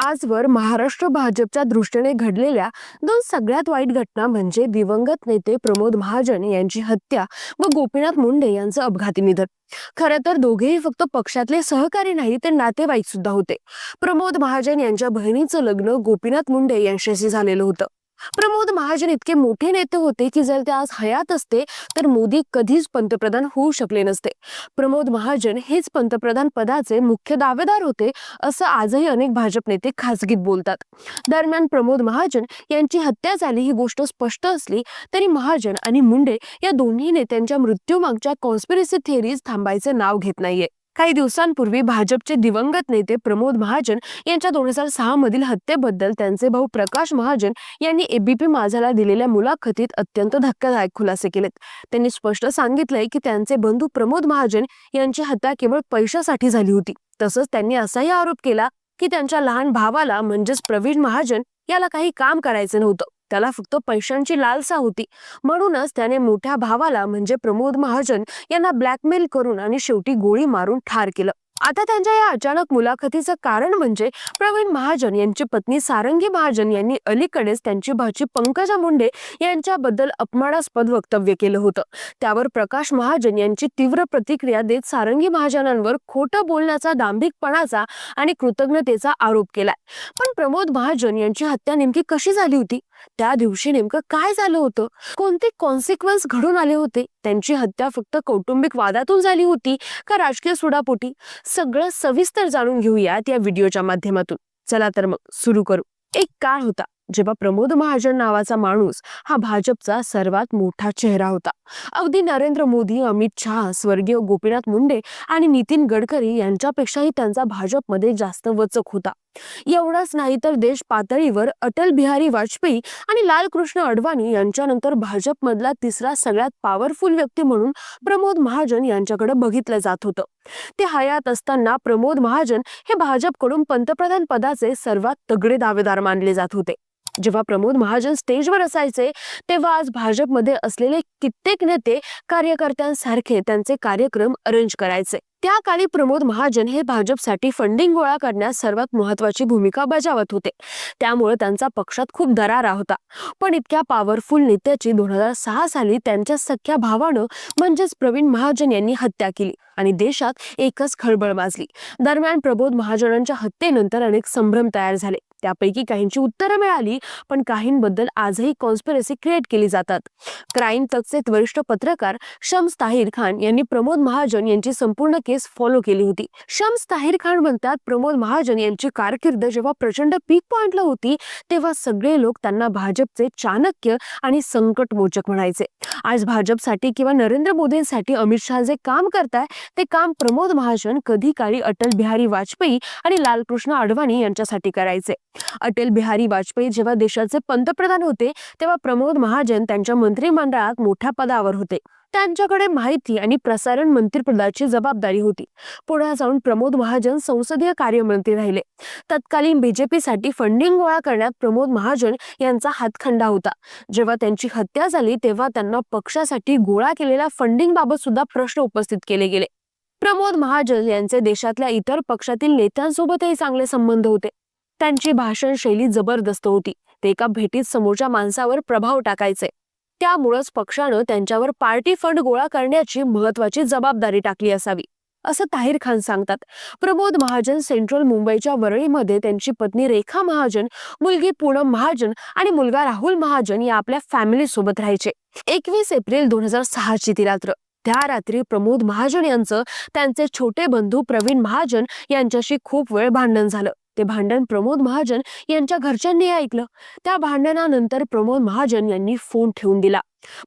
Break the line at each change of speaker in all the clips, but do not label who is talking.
आजवर महाराष्ट्र भाजपच्या दृष्टीने घडलेल्या दोन सगळ्यात वाईट घटना म्हणजे दिवंगत नेते प्रमोद महाजन यांची हत्या व गोपीनाथ मुंडे यांचं अपघाती निधन. खरं तर दोघेही फक्त पक्षातले सहकारी नाही तर नातेवाईक सुद्धा होते. प्रमोद महाजन यांच्या बहिणीचं लग्न गोपीनाथ मुंडे यांच्याशी झालेलं होतं. प्रमोद महाजन इतके मोठे नेते होते की जर ते आज हयात असते तर मोदी कधीच पंतप्रधान होऊ शकले नसते. प्रमोद महाजन हेच पंतप्रधान पदाचे मुख्य दावेदार होते असं आजही अनेक भाजप नेते खासगीत बोलतात. दरम्यान प्रमोद महाजन यांची हत्या झाली ही गोष्ट स्पष्ट असली तरी महाजन आणि मुंडे या दोन्ही नेत्यांच्या मृत्यूमागच्या कॉन्स्पिरसी थिअरीज थांबायचे नाव घेत नाहीये. काही दिवसांपूर्वी भाजपचे दिवंगत नेते प्रमोद महाजन यांच्या दोन हजार सहा मधील हत्येबद्दल त्यांचे भाऊ प्रकाश महाजन यांनी एबीपी माझाला दिलेल्या मुलाखतीत अत्यंत धक्कादायक खुलासे केलेत. त्यांनी स्पष्ट सांगितलंय की त्यांचे बंधू प्रमोद महाजन यांची हत्या केवळ पैशासाठी झाली होती. तसंच त्यांनी असाही आरोप केला की त्यांच्या लहान भावाला म्हणजेच प्रवीण महाजन याला काही काम करायचं नव्हतं. त्याला फक्त पैशांची लालसा होती. म्हणूनच त्याने मोठ्या भावाला म्हणजे प्रमोद महाजन यांना ब्लॅकमेल करून आणि शेवटी गोळी मारून ठार केलं. आता त्यांच्या या अचानक मुलाखतीचं कारण म्हणजे प्रवीण महाजन यांची पत्नी सारंगी महाजन यांनी अलीकडेच त्यांची भाची पंकजा मुंडे यांच्याबद्दल अपमानास्पद वक्तव्य केलं होतं. त्यावर प्रकाश महाजन यांची तीव्र प्रतिक्रिया देत सारंगी महाजनांवर खोटं बोलण्याचा दांभिकपणाचा आणि कृतज्ञतेचा आरोप केलाय. पण प्रमोद महाजन यांची हत्या नेमकी कशी झाली होती? त्या दिवशी नेमकं काय झालं होतं? कोणते कॉन्सिक्वेन्स घडून आले होते? त्यांची हत्या फक्त कौटुंबिक वादातून झाली होती का राजकीय सुडापोटी? सगळं सविस्तर जाणून घेऊयात या व्हिडिओच्या माध्यमातून. चला तर मग सुरू करू. एक काळ होता जेव्हा प्रमोद महाजन नावाचा माणूस हा भाजपचा सर्वात मोठा चेहरा होता. अगदी नरेंद्र मोदी अमित शहा स्वर्गीय गोपीनाथ मुंडे आणि नितीन गडकरी यांच्यापेक्षाही त्यांचा भाजपमध्ये जास्त वचक होता. एवढंच नाही तर देश पातळीवर अटल बिहारी वाजपेयी आणि लालकृष्ण अडवाणी यांच्यानंतर भाजपमधला तिसरा सगळ्यात पॉवरफुल व्यक्ती म्हणून प्रमोद महाजन यांच्याकडे बघितलं जात होतं. ते हयात असताना प्रमोद महाजन हे भाजपकडून पंतप्रधान पदाचे सर्वात तगडे दावेदार मानले जात होते. जेव्हा प्रमोद महाजन स्टेजवर असायचे तेव्हा आज भाजपमध्ये असलेले कित्येक नेते कार्यकर्त्यांसारखे त्यांचे कार्यक्रम अरेंज करायचे. त्या काळी प्रमोद महाजन हे भाजपसाठी फंडिंग गोळा करण्यात सर्वात महत्वाची भूमिका बजावत होते. त्यामुळे त्यांचा पक्षात खूप दरारा होता. पण इतक्या पॉवरफुल नेत्याची दोन हजार सहा साली त्यांच्या सख्या भावानं म्हणजेच प्रवीण महाजन यांनी हत्या केली आणि देशात एकच खळबळ माजली. दरम्यान प्रबोध महाजनांच्या हत्येनंतर अनेक संभ्रम तयार झाले. त्यापैकी काहींची उत्तरं मिळाली पण काहींबद्दल आजही कॉन्स्पिरसी क्रिएट केली जातात. क्राईम तकचे वरिष्ठ पत्रकार शम्स ताहिर खान यांनी प्रमोद महाजन यांची संपूर्ण केस फॉलो केली होती. शम्स ताहिर खान म्हणतात प्रमोद महाजन यांची कारकीर्द जेव्हा प्रचंड पीक पॉइंटला होती तेव्हा सगळे लोक त्यांना भाजपचे चाणक्य आणि संकटमोचक म्हणायचे. आज भाजपसाठी किंवा नरेंद्र मोदींसाठी अमित शहा जे काम करताय ते काम प्रमोद महाजन कधी काळी अटल बिहारी वाजपेयी आणि लालकृष्ण अडवाणी यांच्यासाठी करायचे. अटल बिहारी वाजपेयी जेव्हा देशाचे पंतप्रधान होते तेव्हा प्रमोद महाजन त्यांच्या मंत्रिमंडळात मोठ्या पदावर होते. त्यांच्याकडे माहिती आणि प्रसारण मंत्रिपदाची जबाबदारी होती. पुढे जाऊन प्रमोद महाजन संसदीय कार्यमंत्री राहिले. तत्कालीन बीजेपीसाठी फंडिंग गोळा करण्यात प्रमोद महाजन यांचा हातखंडा होता. जेव्हा त्यांची हत्या झाली तेव्हा त्यांना पक्षासाठी गोळा केलेल्या फंडिंग बाबत सुद्धा प्रश्न उपस्थित केले गेले. प्रमोद महाजन यांचे देशातल्या इतर पक्षातील नेत्यांसोबतही चांगले संबंध होते. त्यांची भाषण शैली जबरदस्त होती. ते एका भेटीत समोरच्या माणसावर प्रभाव टाकायचे. त्यामुळंच पक्षानं त्यांच्यावर पार्टी फंड गोळा करण्याची महत्वाची जबाबदारी टाकली असावी असं ताहिर खान सांगतात. प्रमोद महाजन सेंट्रल मुंबईच्या वरळीमध्ये त्यांची पत्नी रेखा महाजन मुलगी पूनम महाजन आणि मुलगा राहुल महाजन या आपल्या फॅमिली सोबत राहायचे. एकवीस एप्रिल दोन हजार सहाची ती रात्र. त्या रात्री प्रमोद महाजन यांचं त्यांचे छोटे बंधू प्रवीण महाजन यांच्याशी खूप वेळ भांडण झालं. ते भांडण प्रमोद महाजन यांच्या घरच्यांनी ऐकलं. त्या भांडणानंतर प्रमोद महाजन यांनी फोन ठेवून दिला.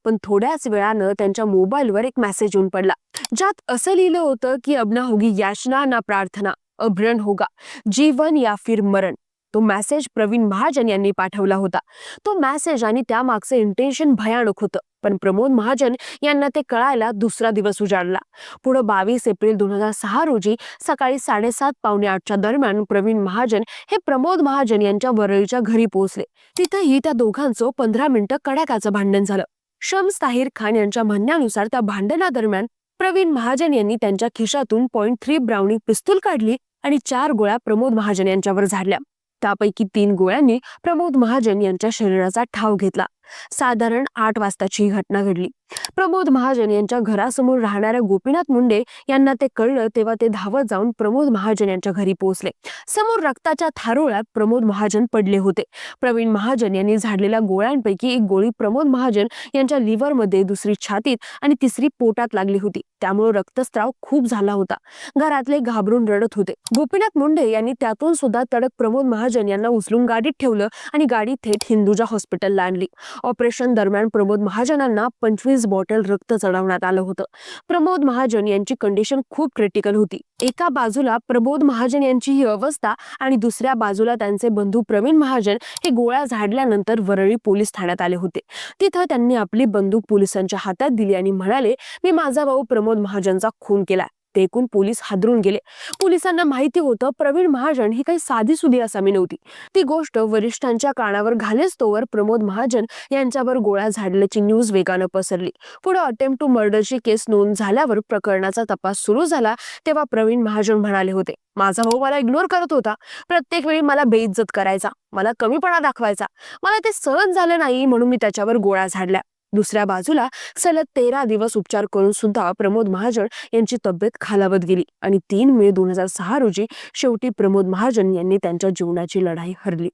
पण थोड्याच वेळानं त्यांच्या मोबाईलवर एक मेसेज येऊन पडला. ज्यात असं लिहिलं होतं की अबना होगी याचना ना प्रार्थना अभ्रण होगा जीवन या फिर मरण. तो मेसेज प्रवीण महाजन यांनी पाठवला होता. तो मेसेज आणि त्यामागचं इंटेन्शन भयानक होतं. पण प्रमोद महाजन यांना ते कळायला दुसरा दिवस उजाडला. पुढं बावीस एप्रिल दोन हजार सहा रोजी सकाळी साडेसात पावणे आठच्या दरम्यान प्रवीण महाजन हे प्रमोद महाजन यांच्या वरळीच्या घरी पोहोचले. तिथेही त्या दोघांचं पंधरा मिनिटं कडाक्याचं भांडण झालं. शम्स ताहिर खान यांच्या म्हणण्यानुसार त्या भांडणादरम्यान प्रवीण महाजन यांनी त्यांच्या खिशातून पॉईंट थ्री ब्राउनी पिस्तूल काढली आणि चार गोळ्या प्रमोद महाजन यांच्यावर झाडल्या. त्यापैकी तीन गोळ्यांनी प्रमोद महाजन यांच्या शरीराचा ठाव घेतला. साधारण आठ वाजताची ही घटना घडली. प्रमोद महाजन यांच्या घरासमोर राहणाऱ्या गोपीनाथ मुंडे यांना ते कळलं तेव्हा ते धावत जाऊन प्रमोद महाजन यांच्या घरी पोहोचले. समोर रक्ताच्या थारोळ्यात प्रमोद महाजन पडले होते. प्रवीण महाजन यांनी झाडलेल्या गोळ्यांपैकी एक गोळी प्रमोद महाजन यांच्या लिव्हरमध्ये दुसरी छातीत आणि तिसरी पोटात लागली होती. त्यामुळे रक्तस्त्राव खूप झाला होता. घरातले घाबरून रडत होते. गोपीनाथ मुंडे यांनी त्यातून सुद्धा तडक प्रमोद महाजन यांना उचलून गाडीत ठेवलं आणि गाडी थेट हिंदुजा हॉस्पिटलला आणली. ऑपरेशन दरम्यान प्रमोद महाजनांना पंचवीस बॉटल रक्त चढवण्यात आलं होतं. प्रमोद महाजन यांची कंडिशन खूप क्रिटिकल होती. एका बाजूला प्रमोद महाजन यांची ही अवस्था आणि दुसऱ्या बाजूला त्यांचे बंधू प्रवीण महाजन हे गोळ्या झाडल्यानंतर वरळी पोलीस ठाण्यात आले होते. तिथं त्यांनी आपली बंदूक पोलिसांच्या हातात दिली आणि म्हणाले मी माझा भाऊ प्रमोद महाजनचा खून केला ते ऐकून पोलीस हादरून गेले. पोलिसांना माहिती होतं प्रवीण महाजन ही काही साधी सुधी असामी नव्हती. ती गोष्ट वरिष्ठांच्या कानावर घालेच तोवर प्रमोद महाजन यांच्यावर गोळ्या झाडल्याची न्यूज वेगानं पसरली. पुढे अटेम्प्ट टू मर्डरची केस नोंद झाल्यावर प्रकरणाचा तपास सुरू झाला तेव्हा प्रवीण महाजन म्हणाले होते माझा भाऊ मला इग्नोर करत होता. प्रत्येक वेळी मला बेइज्जत करायचा मला कमीपणा दाखवायचा. मला ते सहन झालं नाही म्हणून मी त्याच्यावर गोळ्या झाडल्या. दुसऱ्या बाजूला सलग तेरा दिवस उपचार करून सुद्धा प्रमोद महाजन यांची तब्येत खालावत गेली आणि तीन मे दोन हजार सहा रोजी शेवटी प्रमोद महाजन यांनी त्यांच्या जीवनाची लढाई हरली.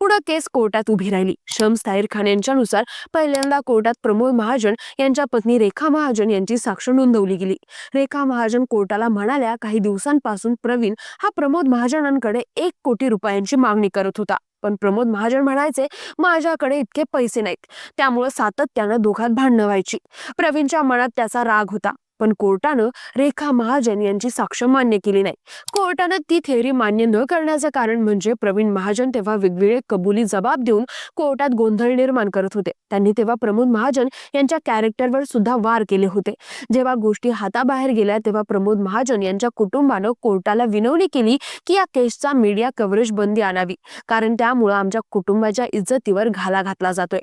पुढे केस कोर्टात उभी राहिली. शम्स ताहीर खान यांच्यानुसार पहिल्यांदा कोर्टात प्रमोद महाजन यांच्या पत्नी रेखा महाजन यांची साक्ष नोंदवली गेली. रेखा महाजन कोर्टाला म्हणाल्या काही दिवसांपासून प्रवीण हा प्रमोद महाजनांकडे एक कोटी रुपयांची मागणी करत होता. पण प्रमोद महाजन म्हणायचे माझ्याकडे इतके पैसे नाहीत. त्यामुळे सातत्यानं दोघात भांडणं व्हायची. प्रवीणच्या मनात त्याचा राग होता. पण कोर्टानं रेखा महाजन यांची साक्ष मान्य केली नाही. कोर्टानं ती थेअरी मान्य न करण्याचं कारण म्हणजे प्रवीण महाजन तेव्हा वेगवेगळे कबुली जबाब देऊन कोर्टात गोंधळ निर्माण करत होते. त्यांनी तेव्हा प्रमोद महाजन यांच्या कॅरेक्टरवर सुद्धा वार केले होते. जेव्हा गोष्टी हाताबाहेर गेल्या तेव्हा प्रमोद महाजन यांच्या कुटुंबानं कोर्टाला विनवणी केली की या केसचा मीडिया कव्हरेज बंदी आणावी कारण त्यामुळं आमच्या कुटुंबाच्या इज्जतीवर घाला घातला जातोय.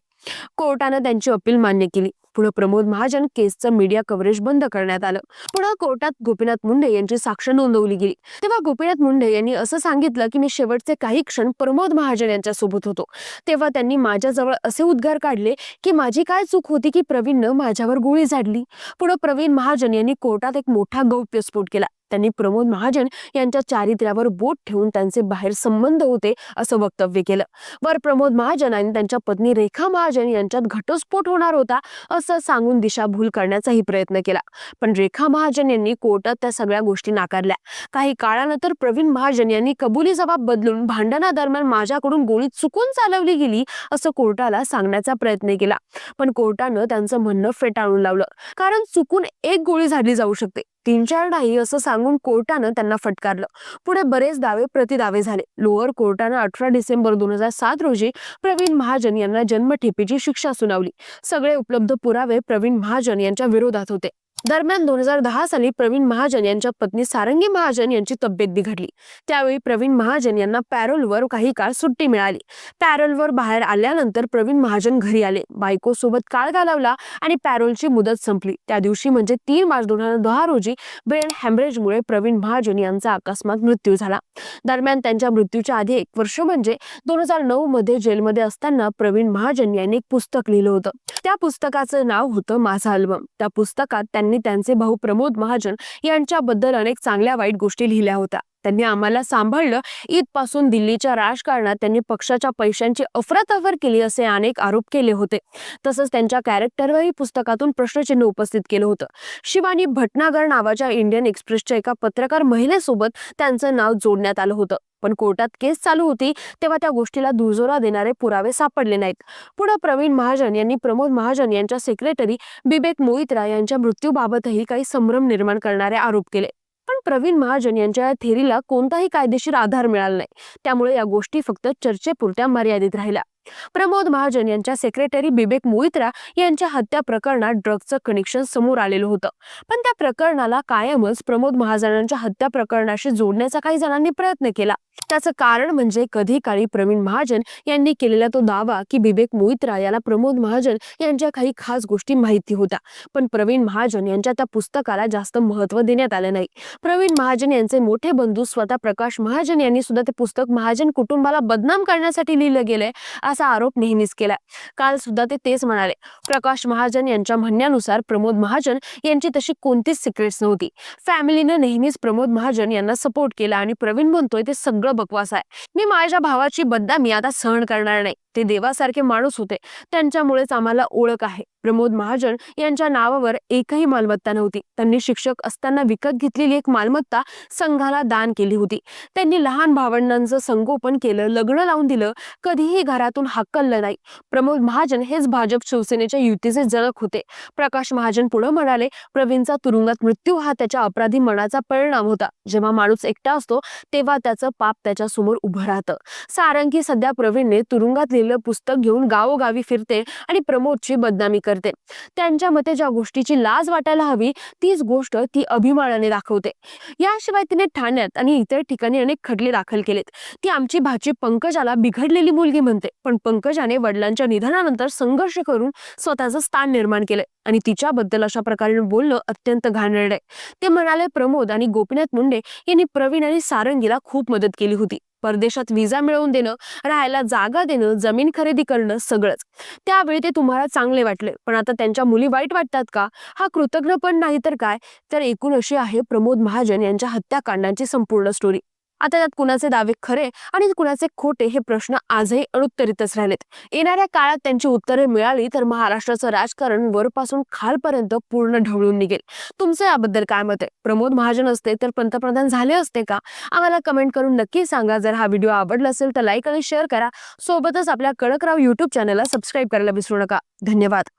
कोर्टानं त्यांची अपील मान्य केली. पुढे प्रमोद महाजन केसचं मीडिया कव्हरेज बंद करण्यात आलं. पुढे कोर्टात गोपीनाथ मुंडे यांची साक्ष नोंदवली गेली. तेव्हा गोपीनाथ मुंडे यांनी असं सांगितलं की मी शेवटचे काही क्षण प्रमोद महाजन यांच्या सोबत होतो. तेव्हा त्यांनी माझ्याजवळ असे उद्गार काढले की माझी काय चूक होती की प्रवीणनं माझ्यावर गोळी झाडली? पुढे प्रवीण महाजन यांनी कोर्टात एक मोठा गौप्यस्फोट केला. त्यांनी प्रमोद महाजन यांच्या चारित्र्यावर बोट ठेवून त्यांचे बाहेर संबंध होते असं वक्तव्य केलं. वर प्रमोद महाजन आणि त्यांच्या पत्नी रेखा महाजन यांच्यात घटस्फोट होणार होता असं सांगून दिशाभूल करण्याचाही प्रयत्न केला. पण रेखा महाजन यांनी कोर्टात त्या सगळ्या गोष्टी नाकारल्या. काही काळानंतर प्रवीण महाजन यांनी कबुली जबाब बदलून भांडणादरम्यान माझ्याकडून गोळी चुकून चालवली गेली असं कोर्टाला सांगण्याचा प्रयत्न केला. पण कोर्टानं त्यांचं म्हणणं फेटाळून लावलं. कारण चुकून एक गोळी झाडली जाऊ शकते. तीन चार नाही असं सांगून कोर्टानं त्यांना फटकारलं. पुढे बरेच दावे प्रतिदावे झाले. लोअर कोर्टानं अठरा डिसेंबर दोन हजार सात रोजी प्रवीण महाजन यांना जन्मठेपेची शिक्षा सुनावली. सगळे उपलब्ध पुरावे प्रवीण महाजन यांच्या विरोधात होते. दरम्यान दोन हजार दहा साली प्रवीण महाजन यांच्या पत्नी सारंगी महाजन यांची तब्येत बिघडली. त्यावेळी प्रवीण महाजन यांना पॅरोलवर काही काळ सुट्टी मिळाली. पॅरोलवर बाहेर आल्यानंतर प्रवीण महाजन घरी आले. बायको सोबत काळ घालवला आणि पॅरोलची मुदत संपली. त्या दिवशी म्हणजे तीन मार्च दोन हजार दहा रोजी ब्रेन हॅमरेजमुळे प्रवीण महाजन यांचा अकस्मात मृत्यू झाला. दरम्यान त्यांच्या मृत्यूच्या आधी एक वर्ष म्हणजे दोन हजार नऊ मध्ये जेलमध्ये असताना प्रवीण महाजन यांनी एक पुस्तक लिहिलं होतं. त्या पुस्तकाचं नाव होतं माझा अल्बम. त्या पुस्तकात त्यांनी त्यांचे भाऊ प्रमोद महाजन यांच्याबद्दल अनेक चांगल्या वाईट गोष्टी लिहिल्या होत्या. त्यांनी आम्हाला सांभाळलं. ईदपासून दिल्लीच्या राजकारणात त्यांनी पक्षाच्या पैशांची अफरातफर केली असे अनेक आरोप केले होते. तसंच त्यांच्या कॅरेक्टरवरही पुस्तकातून प्रश्नचिन्ह उपस्थित केलं होतं. शिवानी भटनागर नावाच्या इंडियन एक्सप्रेसच्या एका पत्रकार महिलेसोबत त्यांचं नाव जोडण्यात आलं होतं. पण कोर्टात केस चालू होती तेव्हा त्या गोष्टीला दुजोरा देणारे पुरावे सापडले नाहीत. पुढे प्रवीण महाजन यांनी प्रमोद महाजन यांच्या सेक्रेटरी बिबेक मोहित्रा यांच्या मृत्यूबाबतही काही संभ्रम निर्माण करणारे आरोप केले. पण प्रवीण महाजन यांच्या या थेरीला कोणताही कायदेशीर आधार मिळाला नाही. त्यामुळे या गोष्टी फक्त चर्चेपुरत्या मर्यादित राहिल्या. प्रमोद महाजन यांच्या सेक्रेटरी बिबेक मोहित्रा यांच्या हत्या प्रकरणात ड्रग्जचं कनेक्शन समोर आलेलं होतं. पण त्या प्रकरणाला कायमच प्रमोद महाजनांच्या हत्या प्रकरणाशी जोडण्याचा काही जणांनी प्रयत्न केला. त्याचं कारण म्हणजे कधी काळी प्रवीण महाजन यांनी केलेला तो दावा की बिबेक मोहित्रा याला प्रमोद महाजन यांच्या काही खास गोष्टी माहिती होत्या. पण प्रवीण महाजन यांच्या त्या पुस्तकाला जास्त महत्त्व देण्यात आलं नाही. प्रवीण महाजन यांचे मोठे बंधू स्वतः प्रकाश महाजन यांनी सुद्धा ते पुस्तक महाजन कुटुंबाला बदनाम करण्यासाठी लिहिलं गेलंय. असा आरोप नेहमीच केला काल सुद्धा ते तेच म्हणाले. प्रकाश महाजन यांच्या म्हणण्यानुसार प्रमोद महाजन यांची तशी कोणतीच सिक्रेट्स नव्हती. फॅमिलीनं नेहमीच प्रमोद महाजन यांना सपोर्ट केला आणि प्रवीण म्हणतोय ते सगळं बकवास आहे. मी माझ्या भावाची बदनामी आता सहन करणार नाही. ते देवासारखे माणूस होते. त्यांच्यामुळेच आम्हाला ओळख आहे. प्रमोद महाजन यांच्या नावावर एकही मालमत्ता नव्हती. त्यांनी शिक्षक असताना विकत घेतलेली एक मालमत्ता संघाला दान केली होती. त्यांनी लहान भावंडांचं संगोपन केलं लग्न लावून दिलं कधीही घरातून हाकललं नाही. प्रमोद महाजन हेच भाजप शिवसेनेच्या युतीचे जनक होते. प्रकाश महाजन पुढे म्हणाले प्रवीणचा तुरुंगात मृत्यू हा त्याच्या अपराधी मनाचा परिणाम होता. जेव्हा माणूस एकटा असतो तेव्हा त्याचं पाप त्याच्यासमोर उभं राहतं. सारंगी सध्या प्रवीणने तुरुंगात लिहिलं पुस्तक घेऊन गावोगावी फिरते आणि प्रमोदची बदनामी करते. त्यांच्या मते ज्या गोष्टीची लाज वाटायला हवी तीच गोष्ट ती अभिमानाने दाखवते. याशिवाय तिने ठाण्यात आणि इतर ठिकाणी अनेक खटले दाखल केलेत. ती आमची भाची पंकजाला बिघडलेली मुलगी म्हणते. पण पंकजाने वडिलांच्या निधनानंतर संघर्ष करून स्वतःचं स्थान निर्माण केलंय आणि तिच्याबद्दल अशा प्रकारे बोलणं अत्यंत घाणेरडं आहे. ते म्हणाले प्रमोद आणि गोपीनाथ मुंडे यांनी प्रवीण आणि सारंगीला खूप मदत केली होती. परदेशात विजा मिळवून देणं राहायला जागा देणं जमीन खरेदी करणं सगळंच. त्यावेळी ते तुम्हाला चांगले वाटले. पण आता त्यांच्या मुली वाईट वाटतात का? हा कृतज्ञ पण नाही तर काय? तर एकूण अशी आहे प्रमोद महाजन यांच्या हत्याकांडांची संपूर्ण स्टोरी आता त्यात कुणाचे दावे खरे आणि कुणाचे खोटे हे प्रश्न आजही अनुत्तरितच राहिलेत. येणाऱ्या काळात त्यांची उत्तरे मिळाली तर महाराष्ट्राचं राजकारण वरपासून खालपर्यंत पूर्ण ढवळून निघेल. तुमचं याबद्दल काय मत आहे? प्रमोद महाजन असते तर पंतप्रधान झाले असते का? आम्हाला कमेंट करून नक्की सांगा. जर हा व्हिडिओ आवडला असेल तर लाईक आणि शेअर करा. सोबतच आपल्या कडकराव युट्यूब चॅनलला सबस्क्राईब करायला विसरू नका. धन्यवाद.